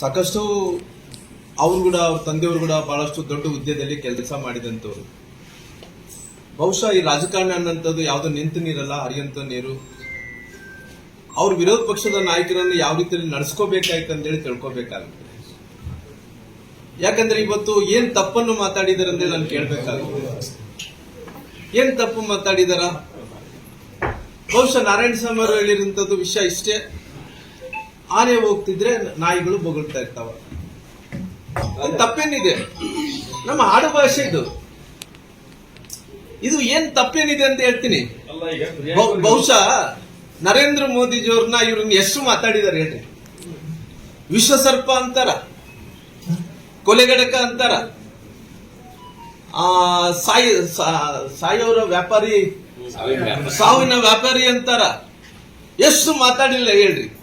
ಸಾಕಷ್ಟು ಅವ್ರು ಕೂಡ, ಅವ್ರ ತಂದೆಯವರು ಕೂಡ ಬಹಳಷ್ಟು ದೊಡ್ಡ ಹುದ್ದೆಯಲ್ಲಿ ಕೆಲಸ ಮಾಡಿದಂಥವ್ರು. ಬಹುಶಃ ಈ ರಾಜಕಾರಣ ಅನ್ನೋಂಥದ್ದು ಯಾವ್ದು ನಿಂತು ನೀರಲ್ಲ ಹರಿಯಂತ ನೀರು. ಅವ್ರ ವಿರೋಧ ಪಕ್ಷದ ನಾಯಕರನ್ನು ಯಾವ ರೀತಿಯಲ್ಲಿ ನಡೆಸ್ಕೋಬೇಕಾಯ್ತು ಅಂತೇಳಿ ತಿಳ್ಕೊಬೇಕಾಗುತ್ತೆ. ಯಾಕಂದ್ರೆ ಇವತ್ತು ಏನ್ ತಪ್ಪನ್ನು ಮಾತಾಡಿದಾರೆ ನಾನು ಕೇಳ್ಬೇಕಾಗುತ್ತೆ. ಏನ್ ತಪ್ಪು ಮಾತಾಡಿದಾರ? ಬಹುಶಃ ನಾರಾಯಣ ಸ್ವಾಮಿ ಅವರು ಹೇಳಿರುವಂತದ್ದು ವಿಷಯ ಇಷ್ಟೇ. ಆನೆ ಹೋಗ್ತಿದ್ರೆ ನಾಯಿಗಳು ಬೊಗಳ್ತಾ ಇರ್ತಾವ. ತಪ್ಪೇನಿದೆ? ನಮ್ಮ ಆಡು ಭಾಷೆ ಇದು. ಇದು ಏನ್ ತಪ್ಪೇನಿದೆ ಅಂತ ಹೇಳ್ತೀನಿ. ಬಹು- ಬಹುಶಃ ನರೇಂದ್ರ ಮೋದಿಜಿಯವ್ರನ್ನ ಇವ್ರನ್ನ ಎಷ್ಟು ಮಾತಾಡಿದಾರೆ ಹೇಳ್ರಿ ವಿಶ್ವಸರ್ಪ ಅಂತಾರ ಕೊಲೆಗಡಕ ಅಂತಾರ. ಆ ಸಾಯಿ ಸಾಯಿಯವರ ಸಾಯೋರ ವ್ಯಾಪಾರಿ. ಸಾವಿನ ವ್ಯಾಪಾರಿ ಅಂತಾರ. ಎಷ್ಟು ಮಾತಾಡಿಲ್ಲ ಹೇಳ್ರಿ.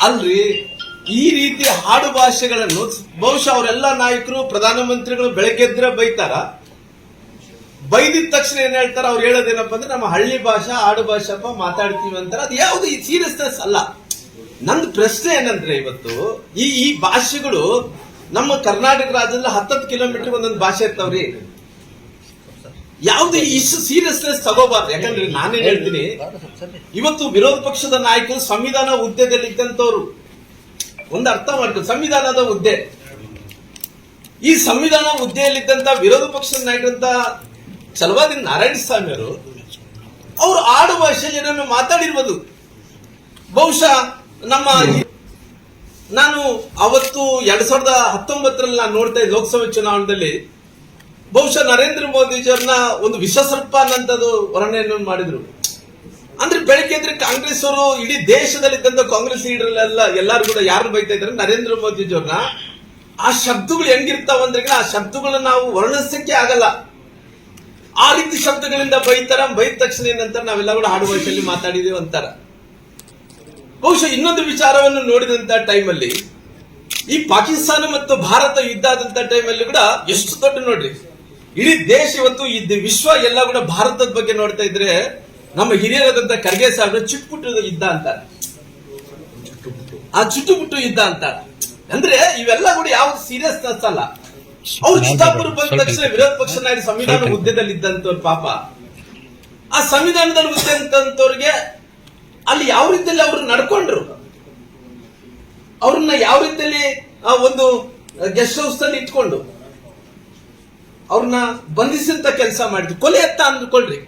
ಅಲ್ರಿ ಈ ರೀತಿ ಹಾಡು ಭಾಷೆಗಳನ್ನು ಬಹುಶಃ ಅವರೆಲ್ಲ ನಾಯಕರು, ಪ್ರಧಾನಮಂತ್ರಿಗಳು ಬೆಳಗ್ಗೆದ್ರೆ ಬೈತಾರ. ಬೈದಿದ ತಕ್ಷಣ ಏನ್ ಹೇಳ್ತಾರ? ಅವ್ರು ಹೇಳೋದೇನಪ್ಪ ಅಂದ್ರೆ, ನಮ್ಮ ಹಳ್ಳಿ ಭಾಷಾ ಆಡು ಭಾಷೆಪ್ಪ ಮಾತಾಡ್ತೀವಿ ಅಂತಾರ. ಅದು ಯಾವುದು ಈ ಸೀರಿಯಸ್ನೆಸ್ ಅಲ್ಲ. ನಂದು ಪ್ರಶ್ನೆ ಏನಂದ್ರೆ ಇವತ್ತು, ಈ ಈ ಭಾಷೆಗಳು ನಮ್ಮ ಕರ್ನಾಟಕ ರಾಜ್ಯದಲ್ಲಿ ಹತ್ತತ್ತು ಕಿಲೋಮೀಟರ್ ಒಂದೊಂದು ಭಾಷೆ ಇರ್ತಾವ್ರಿ. ಯಾವ್ದು ಇಷ್ಟು ಸೀರಿಯಸ್ನೆಸ್ ತಗೋಬಾರ್ದು. ಯಾಕಂದ್ರೆ ನಾನೇ ಹೇಳ್ತೀನಿ. ಇವತ್ತು ವಿರೋಧ ಪಕ್ಷದ ನಾಯಕರು ಸಂವಿಧಾನ ಹುದ್ದೆದಲ್ಲಿ ಇದ್ದಂತವ್ರು ಒಂದು ಅರ್ಥ ಮಾಡ್ಕೊಂಡು ಸಂವಿಧಾನದ ಹುದ್ದೆ. ಈ ಸಂವಿಧಾನ ಹುದ್ದೆಯಲ್ಲಿದ್ದಂತ ವಿರೋಧ ಪಕ್ಷದ ನಾಯಕರಂತ ಚಲವಾದಿ ನಾರಾಯಣ ಸ್ವಾಮಿ ಅವರು ಅವರು ಆಡು ಭಾಷೆಯಲ್ಲಿ ಮಾತಾಡಿರಬಹುದು ಮಾತಾಡಿರ್ಬೋದು. ಬಹುಶಃ ನಮ್ಮ ನಾನು ಅವತ್ತು ಎರಡ್ ಸಾವಿರದ ಹತ್ತೊಂಬತ್ತರಲ್ಲಿ ನಾನು ನೋಡ್ತಾ ಇದ್ದೆ ಲೋಕಸಭೆ ಚುನಾವಣೆಯಲ್ಲಿ ಬಹುಶಃ ನರೇಂದ್ರ ಮೋದಿಜಿಯವ್ರನ್ನ ಒಂದು ವಿಶ್ವಸರ್ಪ ಅನ್ನಂಥದ್ದು ವರ್ಣನೆಯನ್ನು ಮಾಡಿದ್ರು. ಅಂದ್ರೆ ಬೆಳಗ್ಗೆ ಅಂದ್ರೆ ಕಾಂಗ್ರೆಸ್ ಅವರು ಇಡೀ ದೇಶದಲ್ಲಿದ್ದಂತ ಕಾಂಗ್ರೆಸ್ ಲೀಡರ್ ಎಲ್ಲ ಎಲ್ಲರೂ ಕೂಡ ಯಾರು ಬೈತಾ ಇದ್ದಾರೆ? ನರೇಂದ್ರ ಮೋದಿಜಿಯವ್ರನ್ನ ಆ ಶಬ್ದಗಳು ಹೆಂಗಿರ್ತಾವ ಅಂದ್ರೆ ಆ ಶಬ್ದಗಳನ್ನ ನಾವು ವರ್ಣಿಸಕ್ಕೆ ಆಗಲ್ಲ. ಆ ರೀತಿ ಶಬ್ದಗಳಿಂದ ಬೈತಾರ, ಬೈದ ತಕ್ಷಣ ಏನಂತ ನಾವೆಲ್ಲ ಕೂಡ ಹಾಡು ಭಾಷೆಯಲ್ಲಿ ಮಾತಾಡಿದೀವಿ ಅಂತಾರ. ಬಹುಶಃ ಇನ್ನೊಂದು ವಿಚಾರವನ್ನು ನೋಡಿದಂತ ಟೈಮಲ್ಲಿ ಈ ಪಾಕಿಸ್ತಾನ ಮತ್ತು ಭಾರತ ಯುದ್ಧ ಆದಂತ ಟೈಮಲ್ಲಿ ಕೂಡ ಎಷ್ಟು ದೊಡ್ಡ ನೋಡ್ರಿ. ಇಡೀ ದೇಶ ಇವತ್ತು ಈ ವಿಶ್ವ ಎಲ್ಲ ಕೂಡ ಭಾರತದ ಬಗ್ಗೆ ನೋಡ್ತಾ ಇದ್ರೆ ನಮ್ಮ ಹಿರಿಯರಾದಂತ ಖರ್ಗೆ ಸಾಹೇಬ್ರ ಚಿಟ್ಪುಟ್ಟು ಇದ್ದ ಅಂತ. ಆ ಚುಟ್ಟುಪುಟ್ಟು ಇದ್ದ ಅಂತ. ಅಂದ್ರೆ ಇವೆಲ್ಲ ಕೂಡ ಯಾವ್ದು ಸೀರಿಯಸ್ನೆಸ್ ಅಲ್ಲ. ಅವ್ರು ಚಿತ್ತಾಪುರ ಬಂದ ತಕ್ಷಣ ವಿರೋಧ ಪಕ್ಷ ನಾಯಕ ಸಂವಿಧಾನ ಹುದ್ದೆದಲ್ಲಿ ಇದ್ದಂತವ್ರು ಪಾಪ. ಆ ಸಂವಿಧಾನದಲ್ಲಿ ಹುದ್ದೆ ಅಂತವ್ರಿಗೆ ಅಲ್ಲಿ ಯಾವ ರೀತಿಯಲ್ಲಿ ಅವ್ರು ನಡ್ಕೊಂಡ್ರು? ಅವ್ರನ್ನ ಯಾವ ರೀತಿಯಲ್ಲಿ ಆ ಒಂದು ಗೆಸ್ಟ್ ಹೌಸ್ ಅಲ್ಲಿ ಇಟ್ಕೊಂಡು? ಅವ್ರನ್ನ ಬಂಧಿಸಿದಂತ ಕೆಲಸ ಮಾಡಿದ್ರು. ಕೊಲೆ ಎತ್ತ ಅಂದ್ಕೊಳ್ರಿ.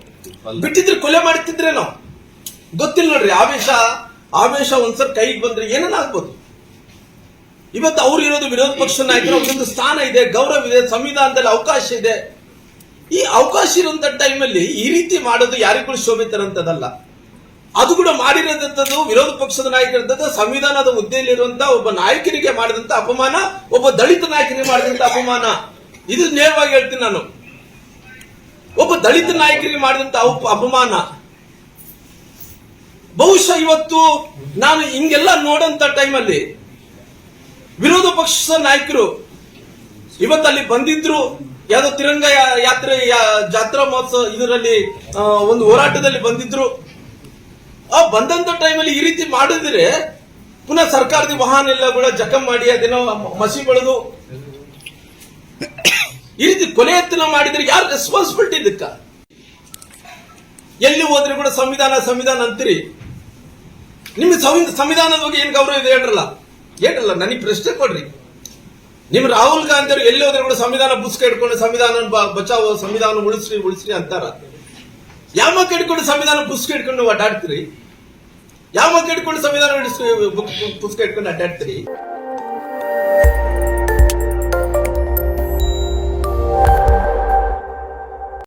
ಬಿಟ್ಟಿದ್ರೆ ಕೊಲೆ ಮಾಡ್ತಿದ್ರೇನೋ ಗೊತ್ತಿಲ್ಲ ನೋಡ್ರಿ ಆವೇಶ ಆವೇಶ ಒಂದ್ಸಲ ಕೈಗೆ ಬಂದ್ರೆ ಏನನ್ನ ಆಗ್ಬೋದು. ಇವತ್ತು ಅವ್ರು ಇರೋದು ವಿರೋಧ ಪಕ್ಷ ನಾಯಕರು ಒಂದು ಸ್ಥಾನ ಇದೆ ಗೌರವ ಇದೆ ಸಂವಿಧಾನದಲ್ಲಿ ಅವಕಾಶ ಇದೆ. ಈ ಅವಕಾಶ ಇರುವಂತ ಟೈಮಲ್ಲಿ ಈ ರೀತಿ ಮಾಡೋದು ಯಾರಿಗೂ ಶೋಭೆ ತರಂತದಲ್ಲ ಅದು ಕೂಡ ಮಾಡಿರೋದಂಥದ್ದು ವಿರೋಧ ಪಕ್ಷದ ನಾಯಕರಂತದ್ದು ಸಂವಿಧಾನದ ಹುದ್ದೆಯಲ್ಲಿರುವಂತ ಒಬ್ಬ ನಾಯಕರಿಗೆ ಮಾಡಿದಂತ ಅಪಮಾನ ಒಬ್ಬ ದಲಿತ ನಾಯಕರಿಗೆ ಮಾಡಿದಂತ ಅಪಮಾನ. ಇದು ನೇರವಾಗಿ ಹೇಳ್ತೀನಿ ನಾನು. ಒಬ್ಬ ದಲಿತ ನಾಯಕರಿಗೆ ಮಾಡಿದಂತ ಅಪ- ಅಪಮಾನ. ಬಹುಶಃ ಇವತ್ತು ನಾನು ಹಿಂಗೆಲ್ಲ ನೋಡಂತ ಟೈಮಲ್ಲಿ ವಿರೋಧ ಪಕ್ಷದ ನಾಯಕರು ಇವತ್ತಲ್ಲಿ ಬಂದಿದ್ರು. ಯಾವುದೋ ತಿರಂಗ ಯಾತ್ರೆ ಜಾತ್ರಾ ಮಹೋತ್ಸವ ಇದರಲ್ಲಿ ಒಂದು ಹೋರಾಟದಲ್ಲಿ ಬಂದಿದ್ರು. ಆ, ಬಂದಂತ ಟೈಮಲ್ಲಿ ಈ ರೀತಿ ಮಾಡಿದ್ರೆ ಪುನಃ ಸರ್ಕಾರದ ವಾಹನ ಎಲ್ಲ ಕೂಡ ಜಖಂ ಮಾಡಿ ಅದೇನೋ ಮಸಿ ಬೆಳೆದು ಈ ರೀತಿ ಯತ್ನ ಮಾಡಿದ್ರೆ ಯಾರು ರೆಸ್ಪಾನ್ಸಿಬಿಲಿಟಿ ಇದಕ್ಕ? ಎಲ್ಲಿ ಹೋದ್ರೆ ಕೂಡ ಸಂವಿಧಾನ ಸಂವಿಧಾನ ಅಂತೀರಿ. ನಿಮ್ಗೆ ಸಂವಿ- ಸಂವಿಧಾನದ ಬಗ್ಗೆ ಏನ್ ಗೌರವ ಇದೆ ಹೇಳ್ರಲ್ಲ? ಹೇಳ್ರಲ್ಲ, ನನಗೆ ಪ್ರಶ್ನೆ ಕೊಡ್ರಿ. ನಿಮ್ ರಾಹುಲ್ ಗಾಂಧಿ ಅವರು ಎಲ್ಲಿ ಹೋದ್ರೆ ಕೂಡ ಸಂವಿಧಾನ ಪುಸ್ತಕ ಇಟ್ಕೊಂಡು ಸಂವಿಧಾನ ಬಚಾವೋ, ಸಂವಿಧಾನ ಉಳಿಸ್ರಿ ಉಳಿಸ್ರಿ ಅಂತಾರ. ಯಾವ ಮಕ್ಕ ಹಿಡ್ಕೊಂಡು ಸಂವಿಧಾನ ಪುಸ್ತಕ ಇಟ್ಕೊಂಡು ಅಡ್ಡಾಡ್ತೀರಿ? ಯಾವ ಮಕ್ಕ ಹಿಡ್ಕೊಂಡು ಸಂವಿಧಾನ ಪುಸ್ತಕ ಇಟ್ಕೊಂಡು ಅಡ್ಡಾಡ್ತೀರಿ?